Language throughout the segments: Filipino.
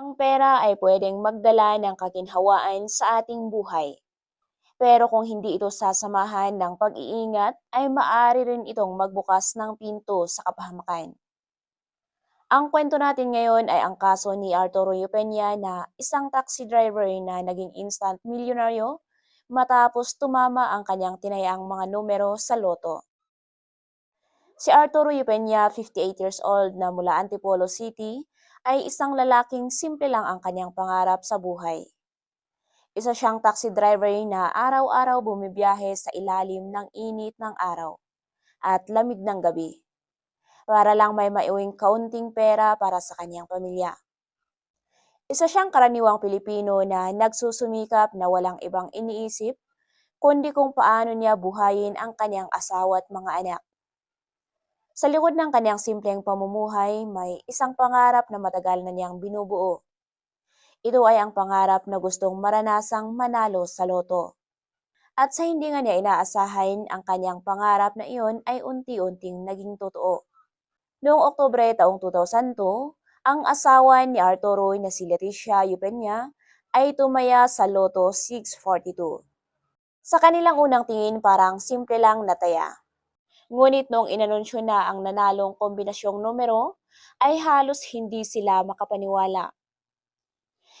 Ang pera ay pwedeng magdala ng kaginhawaan sa ating buhay. Pero kung hindi ito sasamahan ng pag-iingat, ay maaari rin itong magbukas ng pinto sa kapahamakan. Ang kwento natin ngayon ay ang kaso ni Arturo Eupenia na isang taxi driver na naging instant milyonaryo matapos tumama ang kanyang tinayaang mga numero sa loto. Si Arturo Eupenia, 58 years old na mula Antipolo City, ay isang lalaking simple lang ang kanyang pangarap sa buhay. Isa siyang taxi driver na araw-araw bumibiyahe sa ilalim ng init ng araw at lamig ng gabi para lang may maiuwing kaunting pera para sa kanyang pamilya. Isa siyang karaniwang Pilipino na nagsusumikap na walang ibang iniisip kundi kung paano niya buhayin ang kanyang asawa at mga anak. Sa likod ng kanyang simpleng pamumuhay, may isang pangarap na matagal na niyang binubuo. Ito ay ang pangarap na gustong maranasang manalo sa loto. At sa hindi nga niya inaasahan, ang kanyang pangarap na iyon ay unti-unting naging totoo. Noong Oktubre taong 2002, ang asawa ni Arturo na si Leticia Eupenia ay tumaya sa Loto 642. Sa kanilang unang tingin parang simple lang nataya. Ngunit noong inanunsyo na ang nanalong kombinasyong numero, ay halos hindi sila makapaniwala.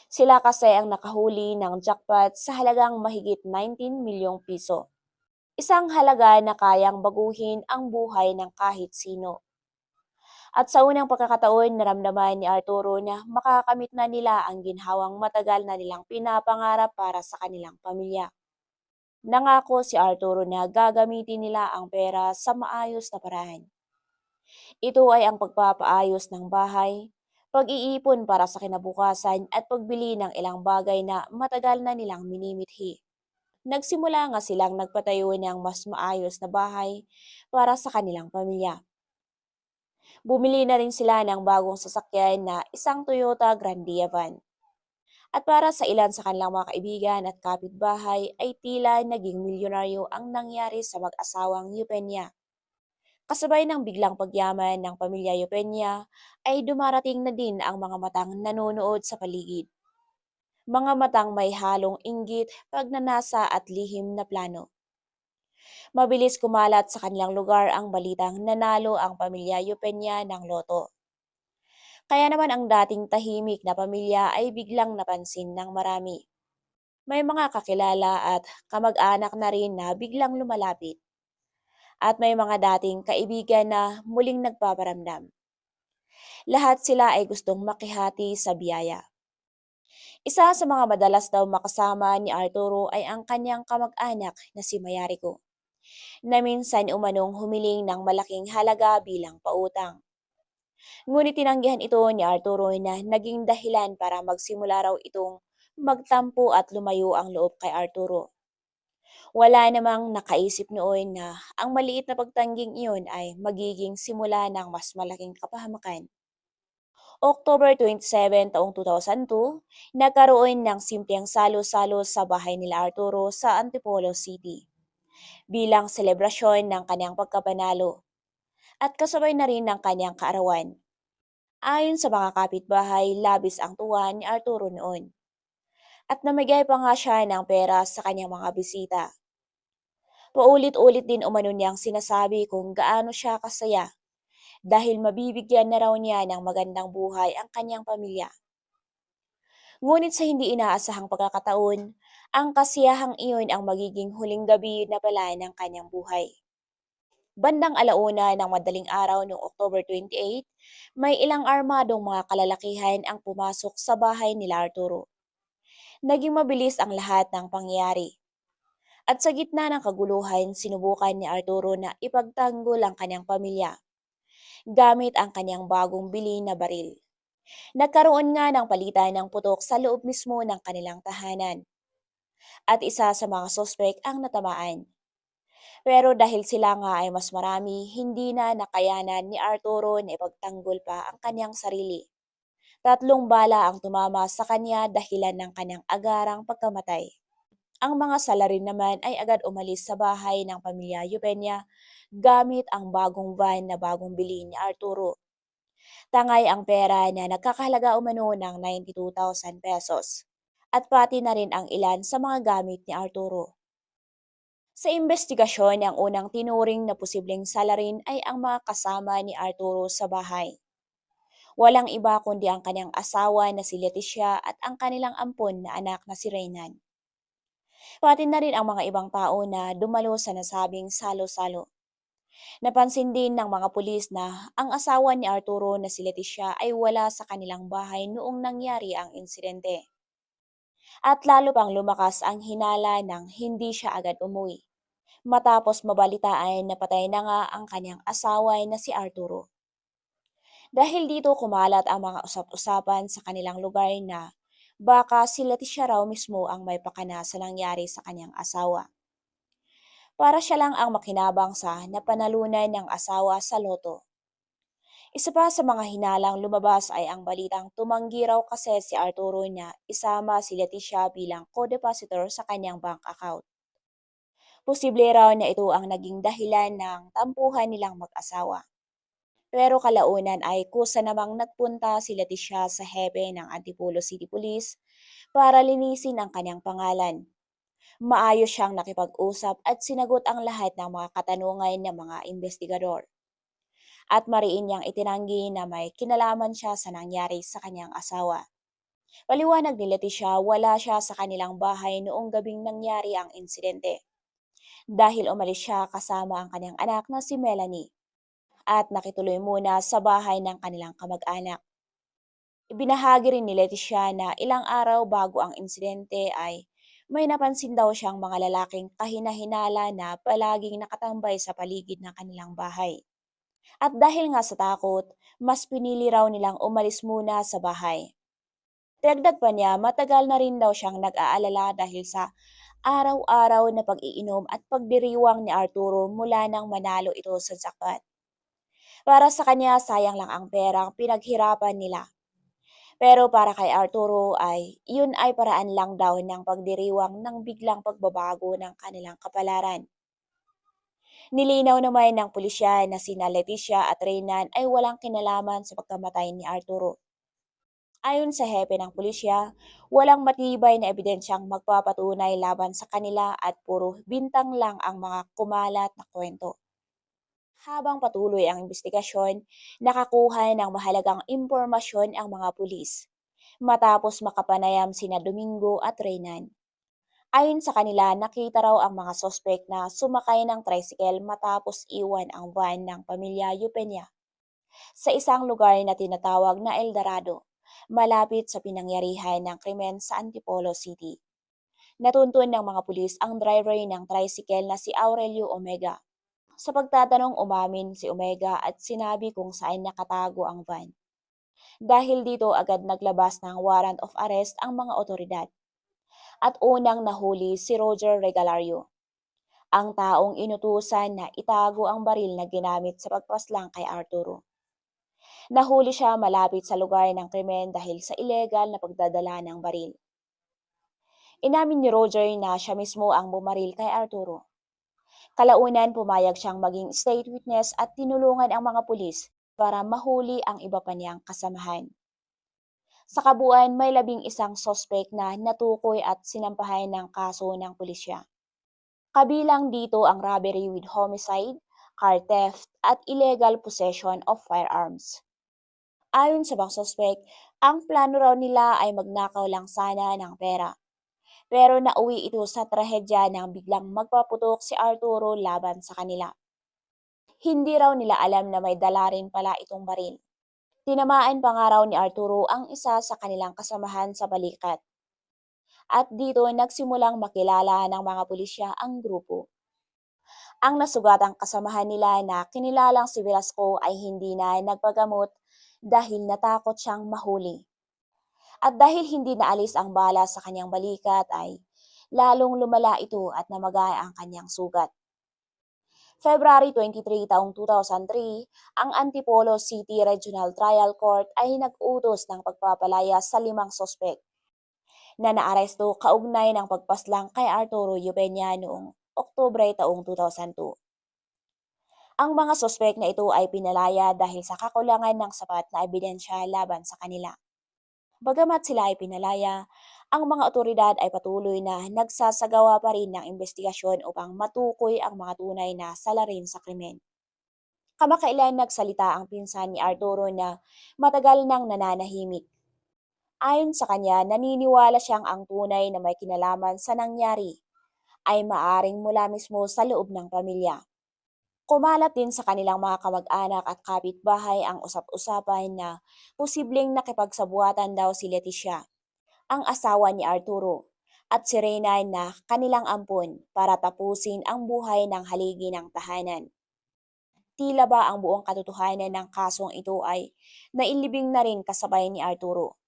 Sila kasi ang nakahuli ng jackpot sa halagang mahigit 19 milyong piso. Isang halaga na kayang baguhin ang buhay ng kahit sino. At sa unang pagkakataon, naramdaman ni Arturo na makakamit na nila ang ginhawang matagal na nilang pinapangarap para sa kanilang pamilya. Nangako si Arturo na gagamitin nila ang pera sa maayos na paraan. Ito ay ang pagpapaayos ng bahay, pag-iipon para sa kinabukasan at pagbili ng ilang bagay na matagal na nilang minimithi. Nagsimula nga silang nagpatayo ng mas maayos na bahay para sa kanilang pamilya. Bumili na rin sila ng bagong sasakyan na isang Toyota Grandia van. At para sa ilan sa kanilang mga kaibigan at kapitbahay ay tila naging milyonaryo ang nangyari sa mag-asawang Eupenia. Kasabay ng biglang pagyaman ng pamilya Eupenia ay dumarating na din ang mga matang nanonood sa paligid. Mga matang may halong inggit, pagnanasa at lihim na plano. Mabilis kumalat sa kanilang lugar ang balitang nanalo ang pamilya Eupenia ng loto. Kaya naman ang dating tahimik na pamilya ay biglang napansin ng marami. May mga kakilala at kamag-anak na rin na biglang lumalapit at may mga dating kaibigan na muling nagpaparamdam. Lahat sila ay gustong makihati sa biyaya. Isa sa mga madalas daw makasama ni Arturo ay ang kanyang kamag-anak na si Mayariko, na minsan umanong humiling ng malaking halaga bilang pautang. Ngunit tinanggihan ito ni Arturo na naging dahilan para magsimula raw itong magtampo at lumayo ang loob kay Arturo. Wala namang nakaisip noon na ang maliit na pagtangging iyon ay magiging simula ng mas malaking kapahamakan. October 27 taong 2002, nagkaroon ng simpleng salo-salo sa bahay nila Arturo sa Antipolo City bilang selebrasyon ng kanyang pagkapanalo at kasabay na rin ng kanyang kaarawan. Ayon sa mga kapitbahay, labis ang tuwa ni Arturo noon. At namigay pa nga siya ng pera sa kanyang mga bisita. Paulit-ulit din umano niyang sinasabi kung gaano siya kasaya dahil mabibigyan na raw niya ng magandang buhay ang kanyang pamilya. Ngunit sa hindi inaasahang pagkakataon, ang kasiyahang iyon ang magiging huling gabi na pala ng kanyang buhay. Bandang alauna ng madaling araw noong October 28, may ilang armadong mga kalalakihan ang pumasok sa bahay nila Arturo. Naging mabilis ang lahat ng pangyayari. At sa gitna ng kaguluhan, sinubukan ni Arturo na ipagtanggol ang kanyang pamilya gamit ang kanyang bagong bili na baril. Nagkaroon nga ng palitan ng putok sa loob mismo ng kanilang tahanan. At isa sa mga sospek ang natamaan. Pero dahil sila nga ay mas marami, hindi na nakayanan ni Arturo na ipagtanggol pa ang kanyang sarili. Tatlong bala ang tumama sa kanya dahilan ng kanyang agarang pagkamatay. Ang mga salarin naman ay agad umalis sa bahay ng pamilya Eupenia gamit ang bagong van na bagong bili ni Arturo. Tangay ang pera na nagkakahalaga umano ng 92,000 pesos at pati na rin ang ilan sa mga gamit ni Arturo. Sa investigasyon, ang unang tinuring na posibleng salarin ay ang mga kasama ni Arturo sa bahay. Walang iba kundi ang kanyang asawa na si Leticia at ang kanilang ampon na anak na si Reynan. Pati na rin ang mga ibang tao na dumalo sa nasabing salo-salo. Napansin din ng mga pulis na ang asawa ni Arturo na si Leticia ay wala sa kanilang bahay noong nangyari ang insidente. At lalo pang lumakas ang hinala ng hindi siya agad umuwi. Matapos mabalitaan na patay na nga ang kanyang asawa na si Arturo. Dahil dito kumalat ang mga usap-usapan sa kanilang lugar na baka si Leticia raw mismo ang may pakana sa nangyari sa kanyang asawa. Para siya lang ang makinabang sa napanalunan ng asawa sa loto. Isa pa sa mga hinalang lumabas ay ang balitang tumanggi raw kasi si Arturo na isama si Leticia bilang co-depositor sa kanyang bank account. Posible raw na ito ang naging dahilan ng tampuhan nilang mag-asawa. Pero kalaunan ay kusa namang nagpunta si Leticia sa hepe ng Antipolo City Police para linisin ang kanyang pangalan. Maayos siyang nakipag-usap at sinagot ang lahat ng mga katanungan ng mga investigador. At mariin niyang itinanggi na may kinalaman siya sa nangyari sa kanyang asawa. Paliwanag ni Leticia, wala siya sa kanilang bahay noong gabing nangyari ang insidente. Dahil umalis siya kasama ang kanyang anak na si Melanie at nakituloy muna sa bahay ng kanilang kamag-anak. Ibinahagi rin ni Leticia na ilang araw bago ang insidente ay may napansin daw siyang mga lalaking kahinahinala na palaging nakatambay sa paligid ng kanilang bahay. At dahil nga sa takot, mas pinili raw nilang umalis muna sa bahay. Dagdag pa niya, matagal na rin daw siyang nag-aalala dahil sa araw-araw na pag-iinom at pagdiriwang ni Arturo mula nang manalo ito sa jackpot. Para sa kanya, sayang lang ang perang pinaghirapan nila. Pero para kay Arturo ay yun ay paraan lang daw ng pagdiriwang ng biglang pagbabago ng kanilang kapalaran. Nilinaw naman ng pulisya na sina Leticia at Reynan ay walang kinalaman sa pagkamatay ni Arturo. Ayon sa hepe ng pulisya, walang matibay na ebidensyang magpapatunay laban sa kanila at puro bintang lang ang mga kumalat na kwento. Habang patuloy ang investigasyon, nakakuha ng mahalagang impormasyon ang mga pulis matapos makapanayam sina Domingo at Reynan. Ayon sa kanila, nakita raw ang mga sospek na sumakay ng tricycle matapos iwan ang van ng pamilya Yupenya sa isang lugar na tinatawag na El Dorado, malapit sa pinangyarihan ng krimen sa Antipolo City. Natuntun ng mga pulis ang driver ng tricycle na si Aurelio Omega. Sa pagtatanong umamin si Omega at sinabi kung saan nakatago ang van. Dahil dito agad naglabas ng warrant of arrest ang mga otoridad at unang nahuli si Roger Regalario, ang taong inutusan na itago ang baril na ginamit sa pagpaslang kay Arturo. Nahuli siya malapit sa lugar ng krimen dahil sa ilegal na pagdadala ng baril. Inamin ni Roger na siya mismo ang bumaril kay Arturo. Kalaunan pumayag siyang maging state witness at tinulungan ang mga pulis para mahuli ang iba pa niyang kasamahan. Sa kabuuan, may labing isang sospek na natukoy at sinampahan ng kaso ng pulisya. Kabilang dito ang robbery with homicide, car theft, at illegal possession of firearms. Ayon sa mga sospek, ang plano raw nila ay magnakaw lang sana ng pera. Pero nauwi ito sa trahedya nang biglang magpaputok si Arturo laban sa kanila. Hindi raw nila alam na may dala rin pala itong baril. Tinamaan pa nga raw ni Arturo ang isa sa kanilang kasamahan sa balikat. At dito nagsimulang makilala ng mga pulisya ang grupo. Ang nasugatang kasamahan nila na kinilalang si Velasco ay hindi na nagpagamot dahil natakot siyang mahuli. At dahil hindi naalis ang bala sa kanyang balikat ay lalong lumala ito at namaga ang kanyang sugat. February 23 taong 2003, ang Antipolo City Regional Trial Court ay nag-utos ng pagpapalaya sa limang sospek na naaresto kaugnay ng pagpaslang kay Arturo Yubenya noong Oktubre taong 2002. Ang mga sospek na ito ay pinalaya dahil sa kakulangan ng sapat na ebidensya laban sa kanila. Bagamat sila ay pinalaya, ang mga otoridad ay patuloy na nagsasagawa pa rin ng investigasyon upang matukoy ang mga tunay na salarin sa krimen. Kamakailan nagsalita ang pinsan ni Arturo na matagal nang nananahimik. Ayon sa kanya, naniniwala siyang ang tunay na may kinalaman sa nangyari ay maaring mula mismo sa loob ng pamilya. Kumalat din sa kanilang mga kamag-anak at kapitbahay ang usap-usapan na posibleng nakipagsabuatan daw si Leticia, ang asawa ni Arturo, at si Reynay na kanilang ampon para tapusin ang buhay ng haligi ng tahanan. Tila ba ang buong katotohanan ng kasong ito ay nailibing na rin kasabay ni Arturo.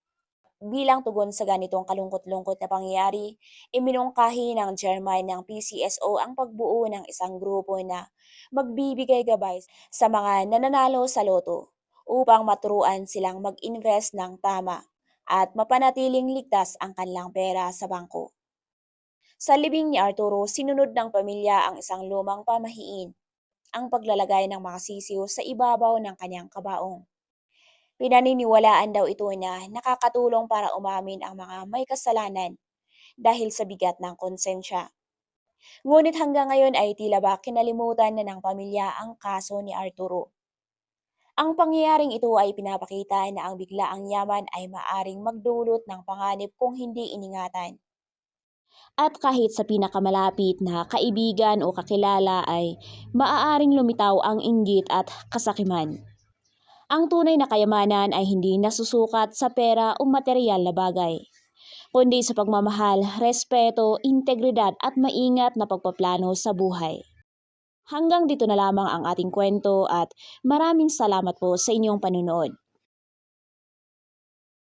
Bilang tugon sa ganitong kalungkot-lungkot na pangyayari, iminungkahi ng chairman ng PCSO ang pagbuo ng isang grupo na magbibigay gabay sa mga nananalo sa loto upang maturuan silang mag-invest ng tama at mapanatiling ligtas ang kanilang pera sa bangko. Sa libing ni Arturo, sinunod ng pamilya ang isang lumang pamahiin, ang paglalagay ng mga sisiw sa ibabaw ng kanyang kabaong. Pinaniniwalaan daw ito na nakakatulong para umamin ang mga may kasalanan dahil sa bigat ng konsensya. Ngunit hanggang ngayon ay tila ba kinalimutan na ng pamilya ang kaso ni Arturo. Ang pangyayaring ito ay pinapakita na ang biglaang yaman ay maaring magdulot ng panganib kung hindi iningatan. At kahit sa pinakamalapit na kaibigan o kakilala ay maaaring lumitaw ang inggit at kasakiman. Ang tunay na kayamanan ay hindi nasusukat sa pera o material na bagay, kundi sa pagmamahal, respeto, integridad at maingat na pagpaplano sa buhay. Hanggang dito na lamang ang ating kwento at maraming salamat po sa inyong panunood.